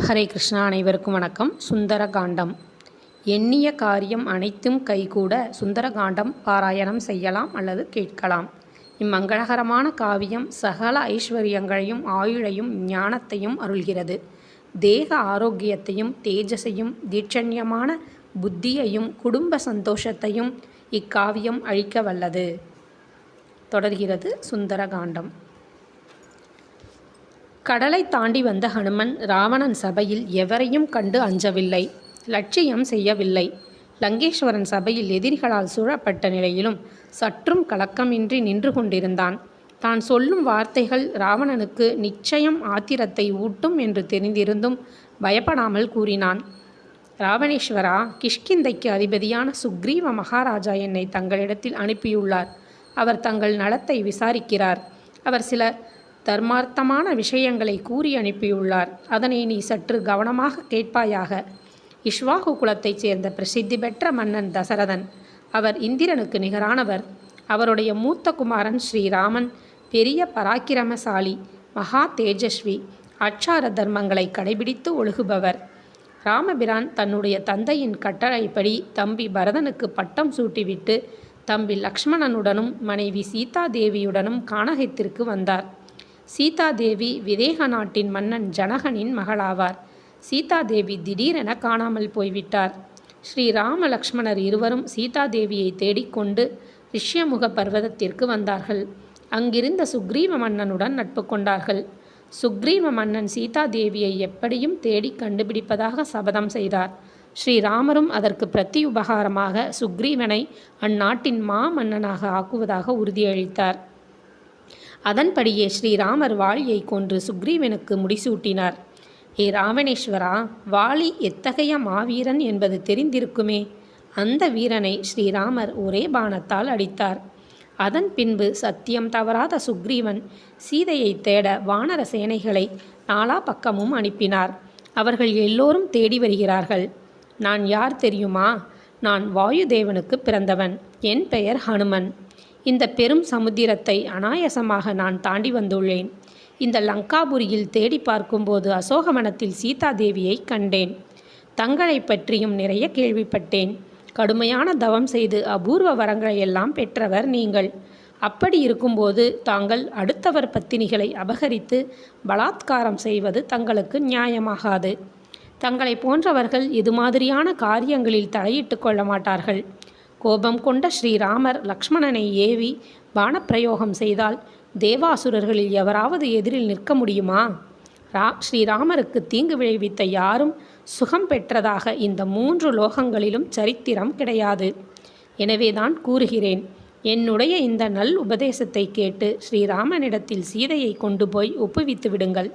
ஹரே கிருஷ்ணா அனைவருக்கும் வணக்கம். சுந்தர காண்டம் எண்ணிய காரியம் அனைத்தும் கைகூட சுந்தரகாண்டம் பாராயணம் செய்யலாம் அல்லது கேட்கலாம். இம்மங்களகரமான காவியம் சகல ஐஸ்வர்யங்களையும் ஆயுளையும் ஞானத்தையும் அருள்கிறது. தேக ஆரோக்கியத்தையும் தேஜஸையும் தீட்சண்யமான புத்தியையும் குடும்ப சந்தோஷத்தையும் இக்காவியம் அழிக்க வல்லது தொடர்கிறது சுந்தரகாண்டம். கடலை தாண்டி வந்த ஹனுமன் ராவணன் சபையில் எவரையும் கண்டு அஞ்சவில்லை லட்சியம் செய்யவில்லை. லங்கேஸ்வரன் சபையில் எதிரிகளால் சூழப்பட்ட நிலையிலும் சற்றும் கலக்கமின்றி நின்று கொண்டிருந்தான். தான் சொல்லும் வார்த்தைகள் ராவணனுக்கு நிச்சயம் ஆத்திரத்தை ஊட்டும் என்று தெரிந்திருந்தும் பயப்படாமல் கூறினான். ராவணேஸ்வரா கிஷ்கிந்தைக்கு அதிபதியான சுக்ரீவ மகாராஜா என்னை தங்களிடத்தில் அனுப்பியுள்ளார். அவர் தங்கள் நலத்தை விசாரிக்கிறார். அவர் சில தர்மார்த்தமான விஷயங்களை கூறி அனுப்பியுள்ளார். அதனை நீ சற்று கவனமாக கேட்பாயாக. இஷ்வாகு குலத்தைச் சேர்ந்த பிரசித்தி பெற்ற மன்னன் தசரதன். அவர் இந்திரனுக்கு நிகரானவர். அவருடைய மூத்த குமாரன் ஸ்ரீராமன். பெரிய பராக்கிரமசாலி. மகா தேஜஸ்வி. அச்சார தர்மங்களை கடைபிடித்து ஒழுகுபவர். ராமபிரான் தன்னுடைய தந்தையின் கட்டளைப்படி தம்பி பரதனுக்கு பட்டம் சூட்டிவிட்டு தம்பி லக்ஷ்மணனுடனும் மனைவி சீதா தேவியுடனும் கானகத்திற்கு வந்தார். சீதாதேவி விதேக நாட்டின் மன்னன் ஜனகனின் மகளாவார். சீதாதேவி திடீரென காணாமல் போய்விட்டார். ஸ்ரீ ராம லக்ஷ்மணர் இருவரும் சீதாதேவியை தேடிக்கொண்டு ரிஷ்யமுக பர்வதத்திற்கு வந்தார்கள். அங்கிருந்த சுக்ரீவ மன்னனுடன் நட்பு கொண்டார்கள். சுக்ரீவ மன்னன் சீதாதேவியை எப்படியும் தேடி கண்டுபிடிப்பதாக சபதம் செய்தார். ஸ்ரீராமரும் அதற்கு பிரத்தியுபகாரமாக சுக்ரீவனை அந்நாட்டின் மா மன்னனாக ஆக்குவதாக உறுதியளித்தார். அதன்படியே ஸ்ரீராமர் வாளியை கொன்று சுக்ரீவனுக்கு முடிசூட்டினார். ஏ ராவணேஸ்வரா வாளி எத்தகைய மாவீரன் என்பது தெரிந்திருக்குமே. அந்த வீரனை ஸ்ரீராமர் ஒரே பானத்தால் அடித்தார். அதன் பின்பு சத்தியம் தவறாத சுக்ரீவன் சீதையை தேட வானர சேனைகளை நாலா பக்கமும் அனுப்பினார். அவர்கள் எல்லோரும் தேடி வருகிறார்கள். நான் யார் தெரியுமா? நான் வாயுதேவனுக்கு பிறந்தவன். என் பெயர் ஹனுமன். இந்த பெரும் சமுத்திரத்தை அனாயசமாக நான் தாண்டி வந்துள்ளேன். இந்த லங்காபுரியில் தேடி பார்க்கும்போது அசோகவனத்தில் சீதாதேவியை கண்டேன். தங்களை பற்றியும் நிறைய கேள்விப்பட்டேன். கடுமையான தவம் செய்து அபூர்வ வரங்களை எல்லாம் பெற்றவர் நீங்கள். அப்படி இருக்கும்போது தாங்கள் அடுத்தவர் பத்தினிகளை அபகரித்து பலாத்காரம் செய்வது தங்களுக்கு நியாயமாகாது. தங்களை போன்றவர்கள் இது மாதிரியான காரியங்களில் தலையிட்டு கொள்ள மாட்டார்கள். கோபம் கொண்ட ஸ்ரீராமர் லக்ஷ்மணனை ஏவி பானப்பிரயோகம் செய்தால் தேவாசுரர்களில் எவராவது எதிரில் நிற்க முடியுமா? ரா ஸ்ரீராமருக்கு தீங்கு விளைவித்த யாரும் சுகம் பெற்றதாக இந்த மூன்று லோகங்களிலும் சரித்திரம் கிடையாது. எனவேதான் கூறுகிறேன் என்னுடைய இந்த நல் உபதேசத்தை கேட்டு ஸ்ரீராமனிடத்தில் சீதையை கொண்டு போய் ஒப்புவித்து விடுங்கள்.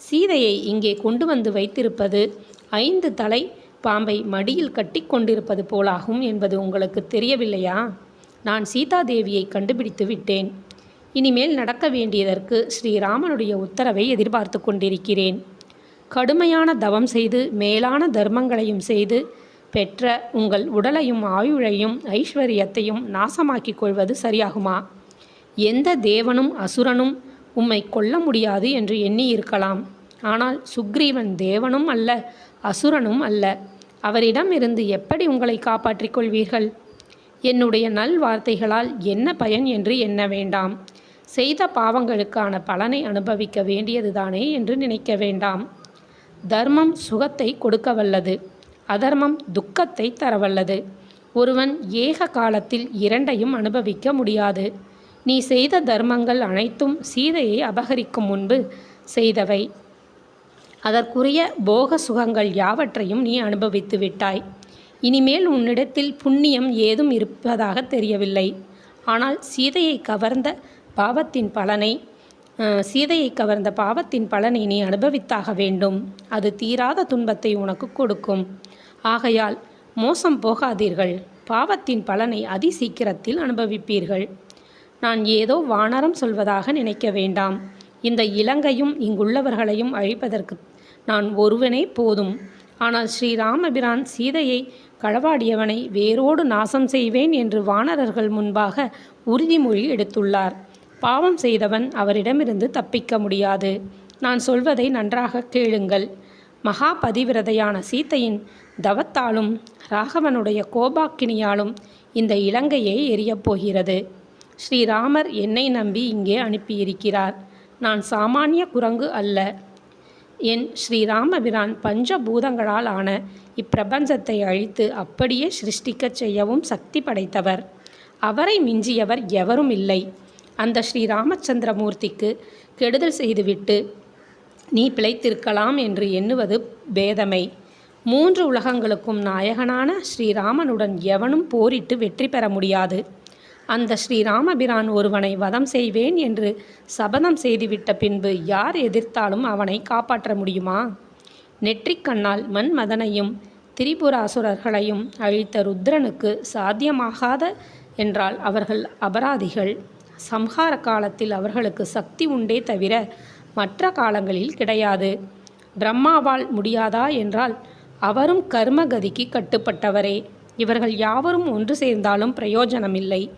சீதையை இங்கே கொண்டு வந்து வைத்திருப்பது ஐந்து தலை பாம்பை மடியில் கட்டி கொண்டிருப்பது போலாகும் என்பது உங்களுக்கு தெரியவில்லையா? நான் சீதாதேவியை கண்டுபிடித்து விட்டேன். இனிமேல் நடக்க வேண்டியதற்கு ஸ்ரீராமனுடைய உத்தரவை எதிர்பார்த்து கொண்டிருக்கிறேன். கடுமையான தவம் செய்து மேலான தர்மங்களையும் செய்து பெற்ற உங்கள் உடலையும் ஆயுழையும் ஐஸ்வர்யத்தையும் நாசமாக்கிக் கொள்வது சரியாகுமா? எந்த தேவனும் அசுரனும் உம்மை கொல்ல முடியாது என்று எண்ணி இருக்கலாம் ஆனால் சுக்ரீவன் தேவனும் அல்ல அசுரனும் அல்ல. அவரிடம் இருந்து எப்படி உங்களை காப்பாற்றிக் கொள்வீர்கள்? என்னுடைய நல் வார்த்தைகளால் என்ன பயன் என்று எண்ண வேண்டாம். செய்த பாவங்களுக்கான பலனை அனுபவிக்க வேண்டியதுதானே என்று நினைக்க வேண்டாம். தர்மம் சுகத்தை கொடுக்க வல்லது அதர்மம் துக்கத்தை தரவல்லது. ஒருவன் ஏக காலத்தில் இரண்டையும் அனுபவிக்க முடியாது. நீ செய்த தர்மங்கள் அனைத்தும் சீதையை அபகரிக்கும் முன்பு செய்தவை. அதற்குரிய போக சுகங்கள் யாவற்றையும் நீ அனுபவித்து விட்டாய். இனிமேல் உன்னிடத்தில் புண்ணியம் ஏதும் இருப்பதாக தெரியவில்லை. ஆனால் சீதையை கவர்ந்த பாவத்தின் பலனை சீதையை கவர்ந்த பாவத்தின் பலனை நீ அனுபவித்தாக வேண்டும். அது தீராத துன்பத்தை உனக்கு கொடுக்கும். ஆகையால் மோசம் போகாதீர்கள். பாவத்தின் பலனை அதி சீக்கிரத்தில் அனுபவிப்பீர்கள். நான் ஏதோ வானரம் சொல்வதாக நினைக்க வேண்டாம். இந்த இலங்கையும் இங்குள்ளவர்களையும் அழிப்பதற்கு நான் ஒருவனே போதும். ஆனால் ஸ்ரீராமபிரான் சீதையை களவாடியவனை வேரோடு நாசம் செய்வேன் என்று வானரர்கள் முன்பாக உறுதிமொழி எடுத்துள்ளார். பாவம் செய்தவன் அவரிடமிருந்து தப்பிக்க முடியாது. நான் சொல்வதை நன்றாக கேளுங்கள். மகா பதிவிரதையான சீதையின் தவத்தாலும் ராகவனுடைய கோபாக்கினியாலும் இந்த இலங்கையை எரியப் போகிறது. ஸ்ரீராமர் என்னை நம்பி இங்கே அனுப்பியிருக்கிறார். நான் சாமானிய குரங்கு அல்ல. என் ஸ்ரீராமபிரான் பஞ்சபூதங்களால் ஆன இப்பிரபஞ்சத்தை அழித்து அப்படியே சிருஷ்டிக்கச் செய்யவும் சக்தி படைத்தவர். அவரை மிஞ்சியவர் எவரும் இல்லை. அந்த ஸ்ரீராமச்சந்திரமூர்த்திக்கு கெடுதல் செய்துவிட்டு நீ பிழைத்திருக்கலாம் என்று எண்ணுவது பேதமை. மூன்று உலகங்களுக்கும் நாயகனான ஸ்ரீராமனுடன் எவனும் போரிட்டு வெற்றி பெற முடியாது. அந்த ஸ்ரீராமபிரான் ஒருவனை வதம் செய்வேன் என்று சபதம் செய்துவிட்ட பின்பு யார் எதிர்த்தாலும் அவனை காப்பாற்ற முடியுமா? நெற்றிக்கண்ணால் மன்மதனையும் திரிபுராசுரர்களையும் அழித்த ருத்ரனுக்கு சாத்தியமாகாத என்றால் அவர்கள் அபராதிகள். சம்ஹார காலத்தில் அவர்களுக்கு சக்தி உண்டே தவிர மற்ற காலங்களில் கிடையாது. பிரம்மாவால் முடியாதா என்றால் அவரும் கர்மகதிக்கு கட்டுப்பட்டவரே. இவர்கள் யாவரும் ஒன்று சேர்ந்தாலும் பிரயோஜனமில்லை.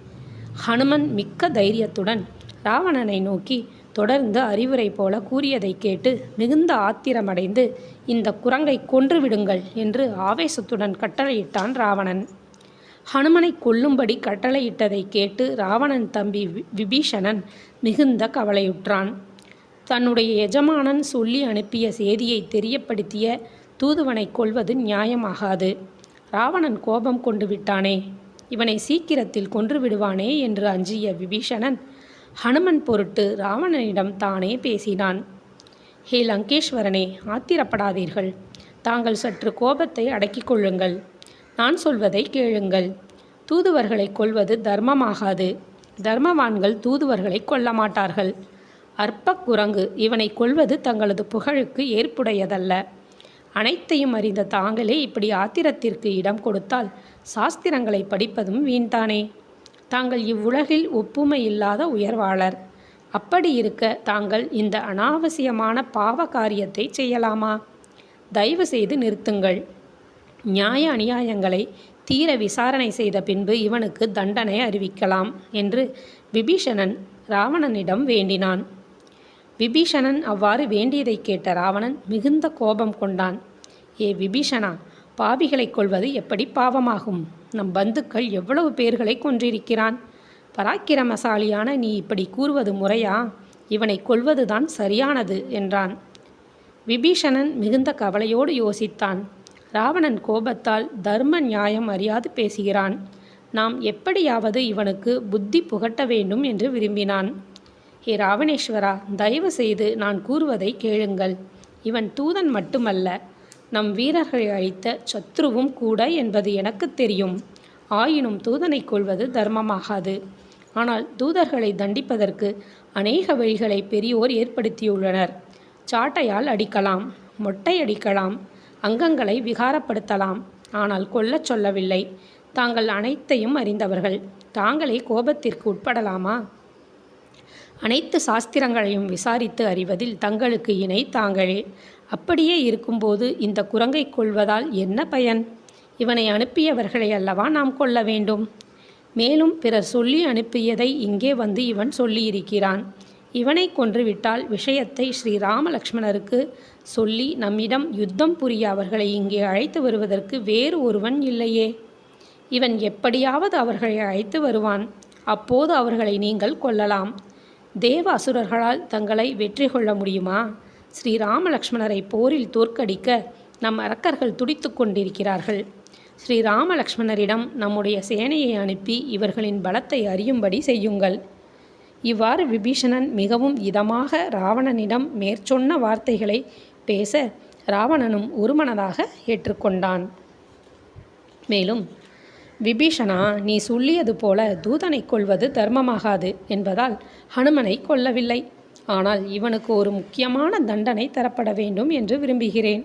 ஹனுமன் மிக்க தைரியத்துடன் ராவணனை நோக்கி தொடர்ந்து அறிவுரை போல கூறியதை கேட்டு மிகுந்த ஆத்திரமடைந்து இந்த குரங்கை கொன்று விடுங்கள் என்று ஆவேசத்துடன் கட்டளையிட்டான் ராவணன். ஹனுமனை கொல்லும்படி கட்டளையிட்டதை கேட்டு ராவணன் தம்பி விபீஷணன் மிகுந்த கவலையுற்றான். தன்னுடைய எஜமானன் சொல்லி அனுப்பிய செய்தியை தெரியப்படுத்திய தூதுவனை கொல்வது நியாயமாகாது. ராவணன் கோபம் கொண்டு விட்டானே இவனை சீக்கிரத்தில் கொன்று விடுவானே என்று அஞ்சிய விபீஷணன் ஹனுமன் பொருட்டு ராவணனிடம் தானே பேசினான். ஹே லங்கேஸ்வரனே ஆத்திரப்படாதீர்கள். தாங்கள் சற்று கோபத்தை அடக்கிக் கொள்ளுங்கள். நான் சொல்வதை கேளுங்கள். தூதுவர்களை கொல்வது தர்மமாகாது. தர்மவான்கள் தூதுவர்களை கொல்ல மாட்டார்கள். அற்ப குரங்கு இவனை கொல்வது தங்களது புகழுக்கு ஏற்புடையதல்ல. அனைத்தையும் அறிந்த தாங்களே இப்படி ஆத்திரத்திற்கு இடம் கொடுத்தால் சாஸ்திரங்களை படிப்பதும் வீண்தானே. தாங்கள் இவ்வுலகில் ஒப்புமை இல்லாத உயர்வாளர். அப்படி இருக்க தாங்கள் இந்த அனாவசியமான பாவ காரியத்தை செய்யலாமா? தயவு செய்து நிறுத்துங்கள். நியாய அநியாயங்களை தீர விசாரணை செய்த பின்பு இவனுக்கு தண்டனை அறிவிக்கலாம் என்று விபீஷணன் ராவணனிடம் வேண்டினான். விபீஷணன் அவ்வாறு வேண்டியதை கேட்ட ராவணன் மிகுந்த கோபம் கொண்டான். ஏ விபீஷணா பாவிகளை கொல்வது எப்படி பாவமாகும்? நம் பந்துக்கள் எவ்வளவு பேர்களை கொன்றிருக்கிறான்? பராக்கிரமசாலியான நீ இப்படி கூறுவது முறையா? இவனை கொல்வதுதான் சரியானது என்றான். விபீஷணன் மிகுந்த கவலையோடு யோசித்தான். ராவணன் கோபத்தால் தர்ம நியாயம் அறியாது பேசுகிறான். நாம் எப்படியாவது இவனுக்கு புத்தி புகட்ட வேண்டும் என்று விரும்பினான். ஹே ராவணேஸ்வரா தயவு செய்து நான் கூறுவதை கேளுங்கள். இவன் தூதன் மட்டுமல்ல நம் வீரர்களை அழித்த சத்ருவும் கூட என்பது எனக்கு தெரியும். ஆயினும் தூதனை கொள்வது தர்மமாகாது. ஆனால் தூதர்களை தண்டிப்பதற்கு அநேக வழிகளை பெரியோர் ஏற்படுத்தியுள்ளனர். சாட்டையால் அடிக்கலாம் மொட்டை அடிக்கலாம் அங்கங்களை விகாரப்படுத்தலாம். ஆனால் கொல்லச் சொல்லவில்லை. தாங்கள் அனைத்தையும் அறிந்தவர்கள். தாங்களே கோபத்திற்கு உட்படலாமா? அனைத்து சாஸ்திரங்களையும் விசாரித்து அறிவதில் தங்களுக்கு இணை தாங்களே. அப்படியே இருக்கும்போது இந்த குரங்கை கொள்வதால் என்ன பயன்? இவனை அனுப்பியவர்களை அல்லவா நாம் கொள்ள வேண்டும்? மேலும் பிறர் சொல்லி அனுப்பியதை இங்கே வந்து இவன் சொல்லியிருக்கிறான். இவனை கொன்றுவிட்டால் விஷயத்தை ஸ்ரீ ராமலக்ஷ்மணருக்கு சொல்லி நம்மிடம் யுத்தம் புரிய அவர்களை இங்கே அழைத்து வருவதற்கு வேறு ஒருவன் இல்லையே. இவன் எப்படியாவது அவர்களை அழைத்து வருவான். அப்போது அவர்களை நீங்கள் கொல்லலாம். தேவ அசுரர்களால் தங்களை வெற்றி கொள்ள முடியுமா? ஸ்ரீ ராமலக்ஷ்மணரை போரில் தோற்கடிக்க நம் அரக்கர்கள் துடித்து கொண்டிருக்கிறார்கள். ஸ்ரீ ராமலக்ஷ்மணரிடம் நம்முடைய சேனையை அனுப்பி இவர்களின் பலத்தை அறியும்படி செய்யுங்கள். இவ்வாறு விபீஷணன் மிகவும் இதமாக ராவணனிடம் மேற்சொன்ன வார்த்தைகளை பேச ராவணனும் ஒருமனதாக ஏற்றுக்கொண்டான். மேலும் விபீஷணா நீ சொல்லியது போல தூதனை கொல்வது தர்மமாகாது என்பதால் ஹனுமனை கொல்லவில்லை. ஆனால் இவனுக்கு ஒரு முக்கியமான தண்டனை தரப்பட வேண்டும் என்று விரும்புகிறேன்.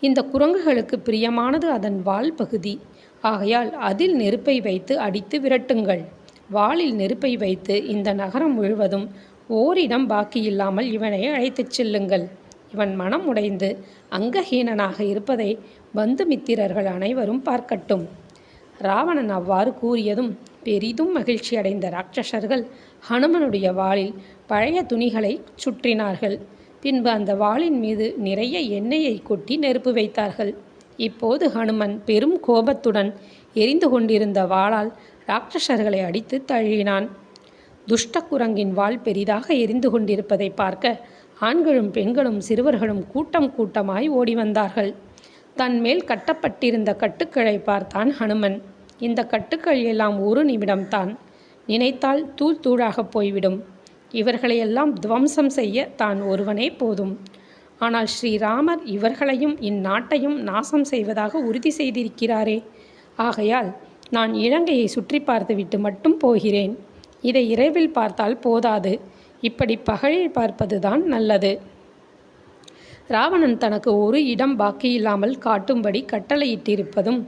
இந்த குரங்குகளுக்கு பிரியமானது அதன் வால் பகுதி. ஆகையால் அதில் நெருப்பை வைத்து அடித்து விரட்டுங்கள். வாளில் நெருப்பை வைத்து இந்த நகரம் முழுவதும் ஓரிடம் பாக்கியில்லாமல் இவனை அழைத்துச் செல்லுங்கள். இவன் மனம் உடைந்து அங்கஹீனனாக இருப்பதை பந்துமித்திரர்கள் அனைவரும் பார்க்கட்டும். ராவணன் அவ்வாறு கூறியதும் பெரிதும் மகிழ்ச்சி அடைந்த ராட்சசர்கள் ஹனுமனுடைய வாளில் பழைய துணிகளை சுற்றினார்கள். பின்பு அந்த வாளின் மீது நிறைய எண்ணெயை கொட்டி நெருப்பு வைத்தார்கள். இப்போது ஹனுமன் பெரும் கோபத்துடன் எரிந்து கொண்டிருந்த வாளால் ராட்சசர்களை அடித்து தழுவினான். துஷ்ட குரங்கின் வாள் பெரிதாக எரிந்து கொண்டிருப்பதை பார்க்க ஆண்களும் பெண்களும் சிறுவர்களும் கூட்டம் கூட்டமாய் ஓடி வந்தார்கள். தன் மேல் கட்டப்பட்டிருந்த கட்டுக்களை பார்த்தான் ஹனுமன். இந்த கட்டுக்கள் எல்லாம் ஒரு நிமிடம்தான். நினைத்தால் தூள் தூளாக போய்விடும். இவர்களையெல்லாம் துவம்சம் செய்ய தான் ஒருவனே போதும். ஆனால் ஸ்ரீராமர் இவர்களையும் இந்நாட்டையும் நாசம் செய்வதாக உறுதி செய்திருக்கிறாரே. ஆகையால் நான் இலங்கையை சுற்றி பார்த்துவிட்டு மட்டும் போகிறேன். இதை இரவில் பார்த்தால் போதாது. இப்படி பகலில் பார்ப்பதுதான் நல்லது. ராவணன் தனக்கு ஒரு இடம் பாக்கியில்லாமல் காட்டும்படி கட்டளையிட்டிருப்பதும்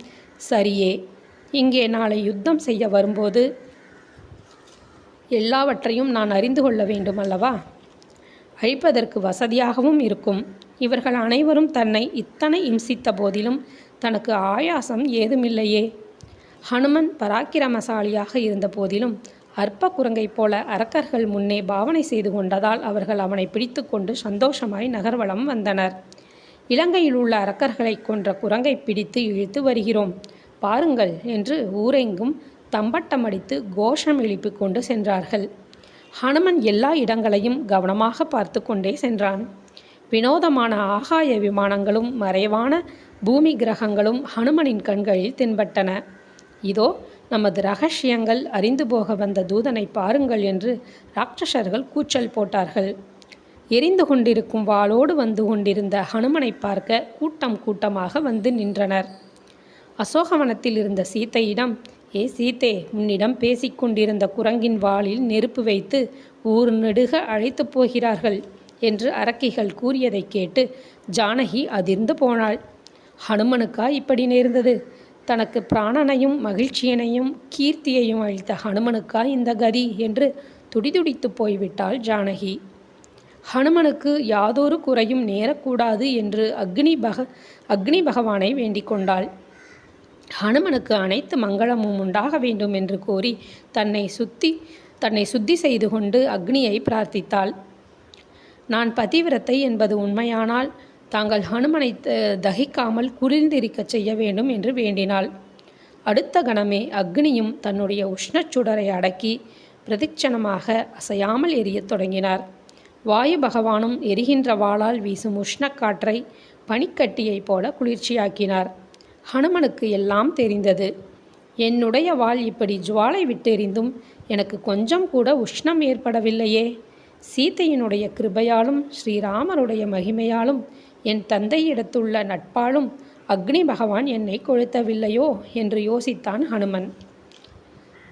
சரியே. இங்கே நாளை யுத்தம் செய்ய வரும்போது எல்லாவற்றையும் நான் அறிந்து கொள்ள வேண்டும் அல்லவா? அழிப்பதற்கு வசதியாகவும் இருக்கும். இவர்கள் அனைவரும் தன்னை இத்தனை இம்சித்த போதிலும் தனக்கு ஆயாசம் ஏதுமில்லையே. ஹனுமன் பராக்கிரமசாலியாக இருந்த போதிலும் அற்ப குரங்கைப் போல அரக்கர்கள் முன்னே பாவனை செய்து கொண்டதால் அவர்கள் அவனை பிடித்து கொண்டு சந்தோஷமாய் நகர்வலம் வந்தனர். இலங்கையில் உள்ள அரக்கர்களை கொன்ற குரங்கை பிடித்து இழுத்து வருகிறோம். பாருங்கள் என்று ஊரெங்கும் தம்பட்டமடித்து கோஷம் எழுப்பி கொண்டு சென்றார்கள். ஹனுமன் எல்லா இடங்களையும் கவனமாக பார்த்து கொண்டே சென்றான். வினோதமான ஆகாய விமானங்களும் மறைவான பூமி கிரகங்களும் ஹனுமனின் கண்களில் தென்பட்டன. இதோ நமது ரகசியங்கள் அறிந்து போக வந்த தூதனை பாருங்கள் என்று ராட்சசர்கள் கூச்சல் போட்டார்கள். எரிந்து கொண்டிருக்கும் வாளோடு வந்து கொண்டிருந்த ஹனுமனை பார்க்க கூட்டம் கூட்டமாக வந்து நின்றனர். அசோகவனத்தில் இருந்த சீத்தையிடம் ஏ சீத்தே உன்னிடம் பேசிக்கொண்டிருந்த குரங்கின் வாளில் நெருப்பு வைத்து ஊர் நெடுக அழைத்து போகிறார்கள் என்று அரக்கிகள் கூறியதை கேட்டு ஜானகி அதிர்ந்து போனாள். ஹனுமனுக்கா இப்படி நேர்ந்தது? தனக்கு பிராணனையும் மகிழ்ச்சியனையும் கீர்த்தியையும் அளித்த ஹனுமனுக்கா இந்த கதி? என்று துடிதுடித்து போய்விட்டாள் ஜானகி. ஹனுமனுக்கு யாதொரு குறையும் நேரக்கூடாது என்று அக்னி பக அக்னி பகவானை வேண்டிக் கொண்டாள். ஹனுமனுக்கு அனைத்து மங்களமும் உண்டாக வேண்டும் என்று கோரி தன்னை சுத்தி தன்னை சுத்தி செய்து கொண்டு அக்னியை பிரார்த்தித்தாள். நான் பதிவிரத்தை என்பது உண்மையானால் தாங்கள் ஹனுமனை தகிக்காமல் குளிர்ந்திருக்கச் செய்ய வேண்டும் என்று வேண்டினாள். அடுத்த கணமே அக்னியும் தன்னுடைய உஷ்ணச்சுடரை அடக்கி பிரதிக்ஷணமாக அசையாமல் எரியத் தொடங்கினார். வாயு பகவானும் எரிகின்ற வாளால் வீசும் உஷ்ணக்காற்றை பனிக்கட்டியைப் போல குளிர்ச்சியாக்கினார். ஹனுமனுக்கு எல்லாம் தெரிந்தது. என்னுடைய வாள் இப்படி ஜுவாலை விட்டெறிந்தும் எனக்கு கொஞ்சம் கூட உஷ்ணம் ஏற்படவில்லையே. சீத்தையினுடைய கிருபையாலும் ஸ்ரீராமனுடைய மகிமையாலும் என் தந்தையிடத்துள்ள நட்பாலும் அக்னி பகவான் என்னை கொளுத்தவில்லையோ? என்று யோசித்தான் ஹனுமன்.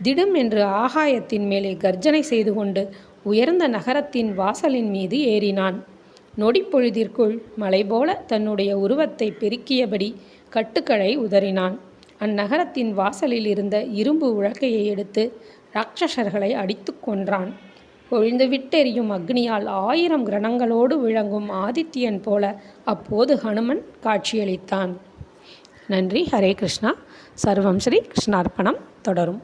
திடும் என்று ஆகாயத்தின் மேலே கர்ஜனை செய்து கொண்டு உயர்ந்த நகரத்தின் வாசலின் மீது ஏறினான். நொடிப்பொழுதிற்குள் மலை போல தன்னுடைய உருவத்தை பெருக்கியபடி கட்டுக்களை உதறினான். அந்நகரத்தின் வாசலில் இருந்த இரும்பு உழக்கையை எடுத்து ராட்சசர்களை அடித்து கொன்றான். பொழிந்து விட்டெறியும் அக்னியால் ஆயிரம் கிரணங்களோடு விளங்கும் ஆதித்யன் போல அப்போது ஹனுமன் காட்சியளித்தான். நன்றி. ஹரே கிருஷ்ணா. சர்வம் ஸ்ரீ கிருஷ்ணார்ப்பணம் தொடரும்.